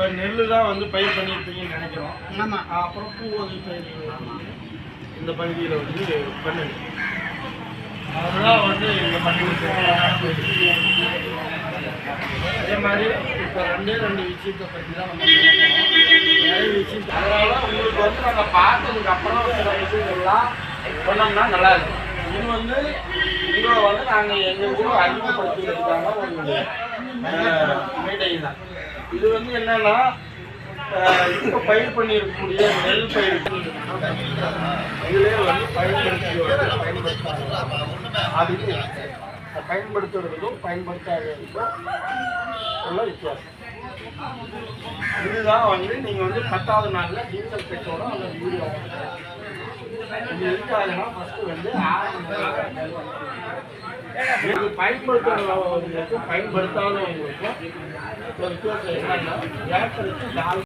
இப்போ நெல்லு தான் வந்து பயிர் பண்ணியிருப்பீங்கன்னு நினைக்கிறோம். ஆமாம் அப்புறம் பூவதி பயிர்கள் இந்த பகுதியில் வந்து பண்ணுங்க. அதுதான் வந்து இந்த பகுதியில் அதே மாதிரி இப்போ ரெண்டே ரெண்டு விஷயத்தை பற்றி தான் நம்ம. நிறைய விஷயம் அதனால உங்களுக்கு வந்து நாங்கள் பார்த்ததுக்கு அப்புறம் சில விஷயங்கள்லாம் சொன்னோம்னா நல்லா இருக்கும். இது வந்து உங்களை வந்து நாங்கள் எங்கள் கூட அறிமுகப்படுத்துறதுக்கான ஒரு மீட்டிங் தான் இது வந்து என்னன்னா இப்போ பயிர் பண்ணியிருக்கக்கூடிய நெல் பயிர். இதிலே வந்து பயன்படுத்தி பயன்படுத்தாங்க அதுக்கு பயன்படுத்துறதுக்கும் பயன்படுத்தாததுக்கும் உள்ள வித்தியாசம். இதுதான் வந்து நீங்கள் வந்து பத்தாவது நாளில் டீசல் பெட்ரோலோ அந்த யூரியா இது எதுக்காகனா ஃபஸ்ட்டு வந்து ஆரம்ப இது பயன்படுத்துறவங்களுக்கும் பயன்படுத்தாதவங்களுக்கும் ஒரு வித்தியாசம் என்னன்னா ஏக்கருக்கு நாலு